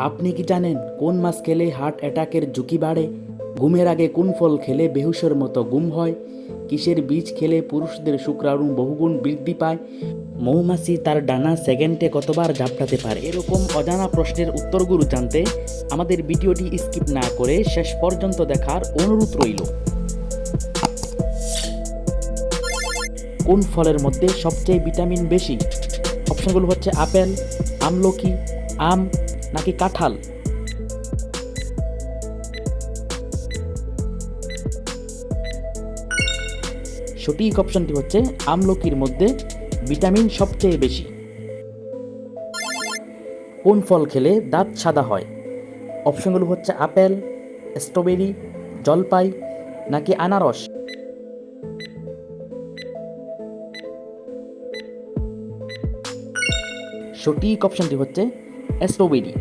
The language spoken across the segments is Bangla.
আপনি কি জানেন কোন মাছ খেলে হার্ট অ্যাটাকের ঝুঁকি বাড়ে? ঘুমের আগে কোন ফল খেলে বেহুশের মতো গুম হয়? কিসের বীজ খেলে পুরুষদের শুক্রাণু বহুগুণ বৃদ্ধি পায়? মৌমাছি তার ডানা সেকেন্ডে কতবার ঝাপটাতে পারে? এরকম অজানা প্রশ্নের উত্তরগুলো জানতে আমাদের ভিডিওটি স্কিপ না করে শেষ পর্যন্ত দেখার অনুরোধ রইল। কোন ফলের মধ্যে সবচেয়ে ভিটামিন বেশি? অপশনগুলো হচ্ছে আপেল, আমলকি, আম নাকি কাঁঠাল? সঠিক অপশনটি হচ্ছে আমলকির মধ্যে ভিটামিন সবচেয়ে বেশি। কোন ফল খেলে দাঁত সাদা হয়? অপশনগুলো হচ্ছে আপেল, স্ট্রবেরি, জলপাই নাকি আনারস? সঠিক অপশনটি হচ্ছে স্ট্রবেরি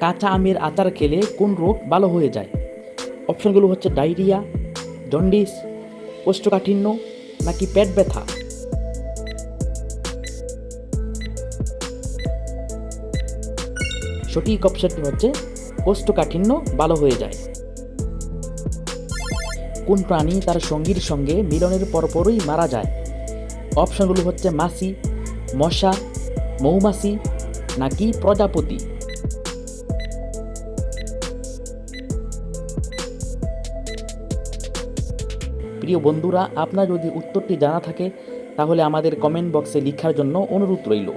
কাঁচা আমের আচার খেলে কোন রোগ ভালো হয়ে যায়? অপশনগুলো হচ্ছে ডায়রিয়া, জন্ডিস, কোষ্ঠকাঠিন্য নাকি পেট ব্যথা? সঠিক অপশনটি হচ্ছে কোষ্ঠকাঠিন্য ভালো হয়ে যায়। কোন প্রাণী তার সঙ্গীর সঙ্গে মিলনের পরপরই মারা যায়? অপশনগুলো হচ্ছে মাছি, মশা মৌমাছি নাকি প্রজাপতি? প্রিয় বন্ধুরা, আপনার যদি উত্তরটি জানা থাকে, তাহলে আমাদের কমেন্ট বক্সে লিখার জন্য অনুরোধ রইল।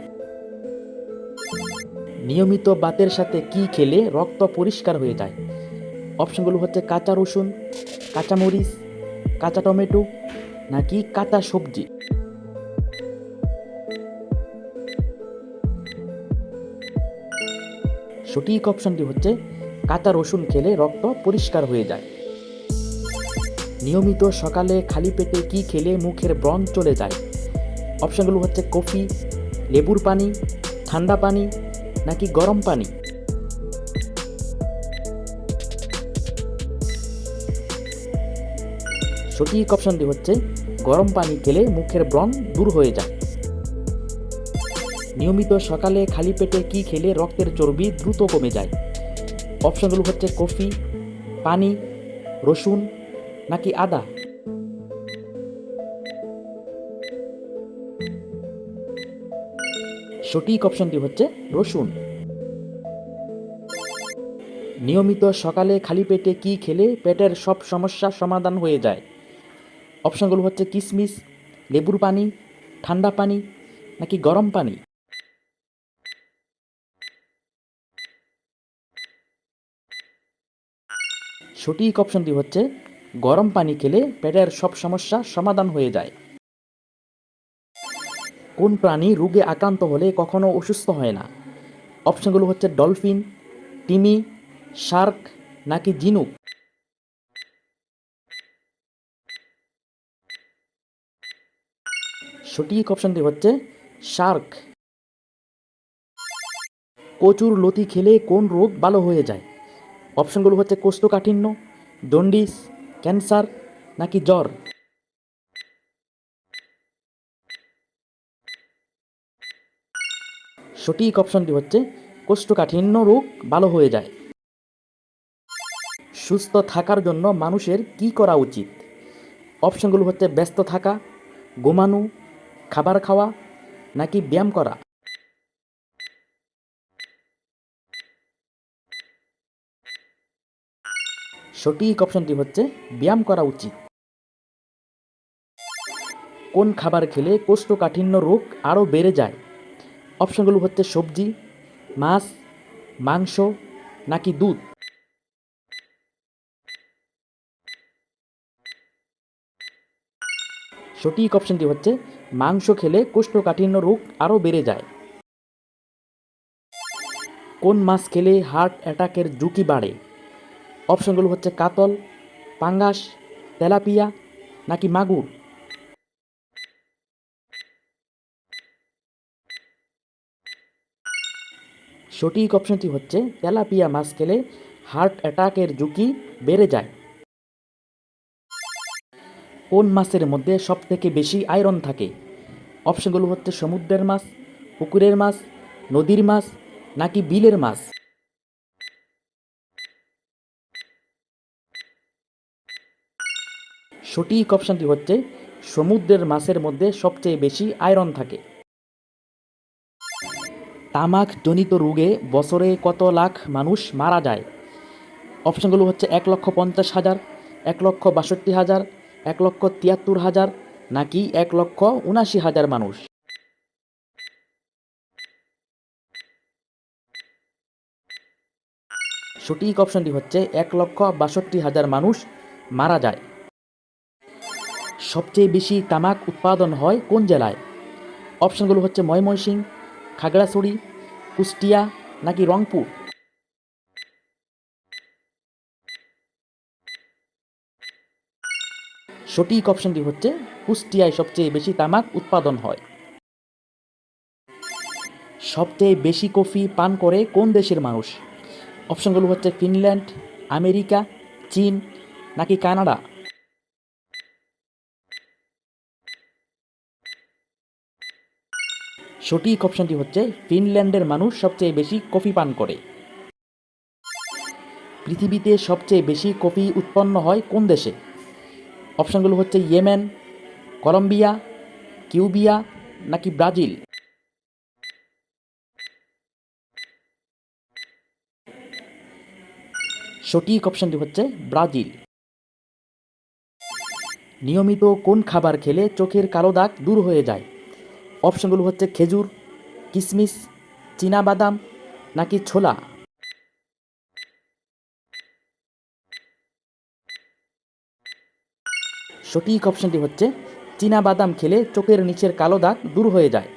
নিয়মিত বাতের সাথে কি খেলে রক্ত পরিষ্কার হয়ে যায়? অপশনগুলো হচ্ছে কাঁচা রসুন, কাঁচামরিচ, কাঁচা টমেটো নাকি কাঁচা সবজি? সঠিক অপশনটি হচ্ছে কাঁচা রসুন খেলে রক্ত পরিষ্কার হয়ে যায়। নিয়মিত সকালে খালি পেটে কি খেলে মুখের ব্রণ চলে যায়? অপশনগুলো হচ্ছে কফি, লেবুর পানি, ঠান্ডা পানি নাকি গরম পানি? সঠিক অপশনটি হচ্ছে গরম পানি খেলে মুখের ব্রণ দূর হয়ে যায়। নিয়মিত সকালে খালি পেটে কি খেলে রক্তের চর্বি দ্রুত কমে যায়? অপশনগুলো হচ্ছে কফি, পানি, রসুন নাকি আদা? সঠিক অপশনটি হচ্ছে রসুন। নিয়মিত সকালে খালি পেটে কি খেলে পেটের সব সমস্যার সমাধান হয়ে যায়? অপশনগুলো হচ্ছে কিশমিশ লেবুর পানি, ঠান্ডা পানি নাকি গরম পানি? সঠিক অপশনটি হচ্ছে, গরম পানি খেলে পেটের সব সমস্যা সমাধান হয়ে যায়। কোন প্রাণী রোগে আক্রান্ত হলে কখনো অসুস্থ হয় না? অপশনগুলো হচ্ছে, ডলফিন, তিমি, শার্ক নাকি জিনুক সঠিক অপশনটি হচ্ছে, শার্ক। কচুর লতি খেলে কোন রোগ ভালো হয়ে যায়? অপশনগুলো হচ্ছে কোষ্ঠকাঠিন্য জন্ডিস ক্যান্সার নাকি জ্বর? সঠিক অপশনটি হচ্ছে কোষ্ঠকাঠিন্য রোগ ভালো হয়ে যায়। সুস্থ থাকার জন্য মানুষের কি করা উচিত? অপশনগুলো হচ্ছে ব্যস্ত থাকা, ঘুমানো, খাবার খাওয়া নাকি ব্যায়াম করা? সঠিক অপশনটি হচ্ছে ব্যায়াম করা উচিত। কোন খাবার খেলে কোষ্ঠকাঠিন্য রোগ আরও বেড়ে যায়? অপশনগুলো হচ্ছে সবজি, মাছ, মাংস নাকি দুধ? সঠিক অপশনটি হচ্ছে মাংস খেলে কোষ্ঠকাঠিন্য রোগ আরও বেড়ে যায়। কোন মাছ খেলে হার্ট অ্যাটাকের ঝুঁকি বাড়ে? অপশনগুলো হচ্ছে কাতল, পাঙ্গাস, তেলাপিয়া নাকি মাগুর? সঠিক অপশনটি হচ্ছে তেলাপিয়া মাছ খেলে হার্ট অ্যাটাকের ঝুঁকি বেড়ে যায়। কোন মাছের মধ্যে সবথেকে বেশি আয়রন থাকে? অপশনগুলো হচ্ছে সমুদ্রের মাছ, পুকুরের মাছ, নদীর মাছ নাকি বিলের মাছ? সঠিক অপশানটি হচ্ছে, সমুদ্রের মাছের মধ্যে সবচেয়ে বেশি আয়রন থাকে। তামাক জনিত রোগে বছরে কত লাখ মানুষ মারা যায়? অপশানগুলো হচ্ছে, এক লক্ষ পঞ্চাশ হাজার, এক লক্ষ বাষট্টি হাজার, এক লক্ষ তিয়াত্তর হাজার, নাকি এক লক্ষ উনাশি হাজার মানুষ? সঠিক অপশনটি হচ্ছে, এক লক্ষ বাষট্টি হাজার মানুষ মারা যায়। সবচেয়ে বেশি তামাক উৎপাদন হয় কোন জেলায়? অপশনগুলো হচ্ছে ময়মনসিংহ, খাগড়াছড়ি, কুষ্টিয়া নাকি রংপুর? সঠিক অপশনটি হচ্ছে কুষ্টিয়ায় সবচেয়ে বেশি তামাক উৎপাদন হয়। সবচেয়ে বেশি কফি পান করে কোন দেশের মানুষ? অপশনগুলো হচ্ছে ফিনল্যান্ড, আমেরিকা, চীন নাকি কানাডা? সঠিক অপশনটি হচ্ছে ফিনল্যান্ডের মানুষ সবচেয়ে বেশি কফি পান করে। পৃথিবীতে সবচেয়ে বেশি কফি উৎপন্ন হয় কোন দেশে? অপশনগুলো হচ্ছে ইয়েমেন, কলম্বিয়া, কিউবিয়া নাকি ব্রাজিল? সঠিক অপশনটি হচ্ছে ব্রাজিল। নিয়মিত কোন খাবার খেলে চোখের কালো দাগ দূর হয়ে যায়? অপশনগুলো হচ্ছে খেজুর কিশমিশ বাদাম নাকি ছোলা? সঠিক অপশনটি হচ্ছে বাদাম খেলে চোখের নিচের কালো দাগ দূর হয়ে যায়।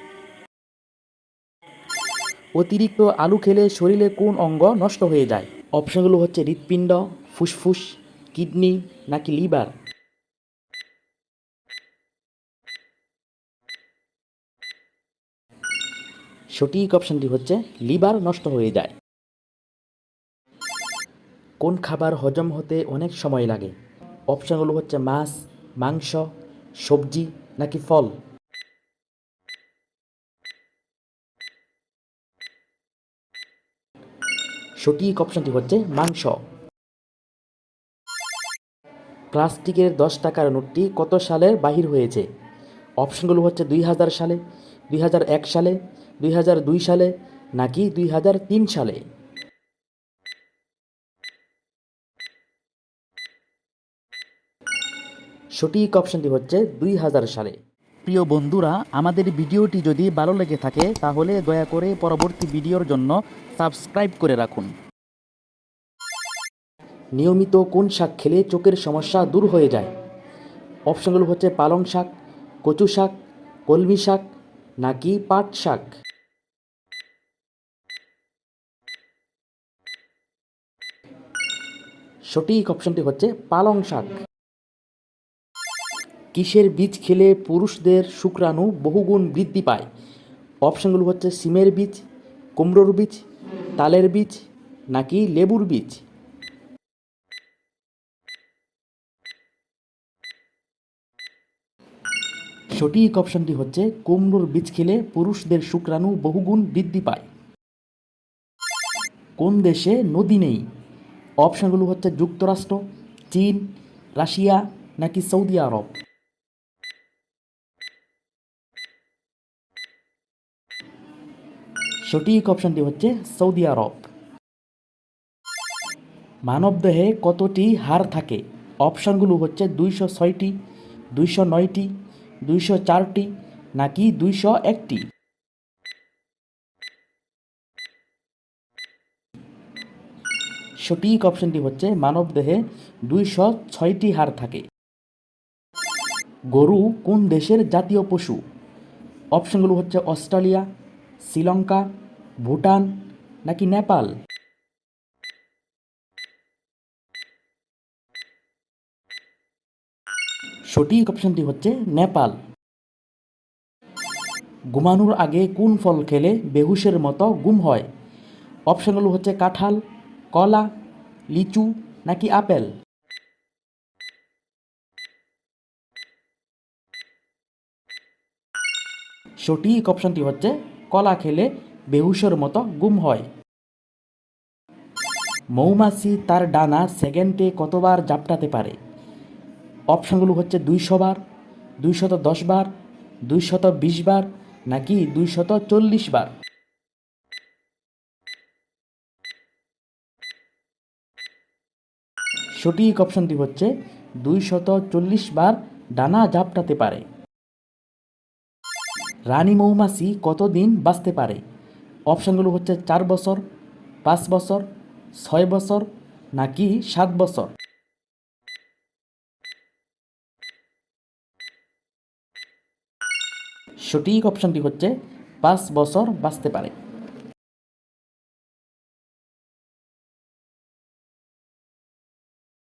অতিরিক্ত আলু খেলে শরীরে কোন অঙ্গ নষ্ট হয়ে যায়? অপশনগুলো হচ্ছে হৃৎপিণ্ড, ফুসফুস, কিডনি নাকি লিভার? সঠিক অপশনটি হচ্ছে লিভার নষ্ট হয়ে যায়। কোন খাবার হজম হতে অনেক সময় লাগে? অপশনগুলো হচ্ছে মাছ, মাংস, সবজি নাকি ফল? সঠিক অপশনটি হচ্ছে মাংস। প্লাস্টিকের দশ টাকার নোটটি কত সালের বাহির হয়েছে? অপশনগুলো হচ্ছে দুই হাজার সালে, দুই হাজার এক সালে দুই হাজার দুই সালে নাকি দুই হাজার তিন সালে? সঠিক অপশনটি হচ্ছে দুই হাজার সালে। প্রিয় বন্ধুরা, আমাদের ভিডিওটি যদি ভালো লেগে থাকে, তাহলে দয়া করে পরবর্তী ভিডিওর জন্য সাবস্ক্রাইব করে রাখুন। নিয়মিত কোন শাক খেলে চোখের সমস্যা দূর হয়ে যায়? অপশনগুলো হচ্ছে পালং শাক, কচু শাক, কলমি শাক নাকি পাট শাক? সঠিক অপশনটি হচ্ছে পালং শাক। কিসের বীজ খেলে পুরুষদের শুক্রাণু বহুগুণ বৃদ্ধি পায়? অপশনগুলো হচ্ছে সিমের বীজ, কুমড়োর বীজ, তালের বীজ, নাকি লেবুর বীজ? সঠিক অপশনটি হচ্ছে কুমড়োর বীজ খেলে পুরুষদের শুক্রাণু বহুগুণ বৃদ্ধি পায়। কোন দেশে নদী নেই? অপশনগুলো হচ্ছে যুক্তরাষ্ট্র, চীন, রাশিয়া নাকি সৌদি আরব? সঠিক অপশনটি হচ্ছে সৌদি আরব। মানবদেহে কতটি হাড় থাকে? অপশনগুলো হচ্ছে দুইশো ছয়টি, দুইশো নয়টি, দুইশো চারটি নাকি দুইশো একটি? সঠিক অপশনটি হচ্ছে মানবদেহে দুইশো ছয়টি হাড় থাকে। গরু কোন দেশের জাতীয় পশু? অপশনগুলো হচ্ছে অস্ট্রেলিয়া, শ্রীলঙ্কা, ভুটান নাকি নেপাল? সঠিক অপশনটি হচ্ছে নেপাল। ঘুমানোর আগে কোন ফল খেলে বেহুশের মতো গুম হয়? অপশনগুলো হচ্ছে কাঁঠাল কলা, লিচু নাকি আপেল? সঠিক অপশনটি হচ্ছে, কলা খেলে বেহুশের মতো গুম হয়। মৌমাছি তার ডানা সেকেন্ডে কতবার জাপটাতে পারে? অপশানগুলো হচ্ছে দুইশো বার, দুইশত দশ বার, দুইশত বিশ বার নাকি দুইশত চল্লিশ বার? সঠিক অপশনটি হচ্ছে দুইশত চল্লিশ বার ডানা ঝাপটাতে পারে। রানী মৌমাছি কতদিন বাঁচতে পারে? অপশনগুলো হচ্ছে চার বছর, পাঁচ বছর, ছয় বছর নাকি সাত বছর? সঠিক অপশনটি হচ্ছে পাঁচ বছর বাঁচতে পারে।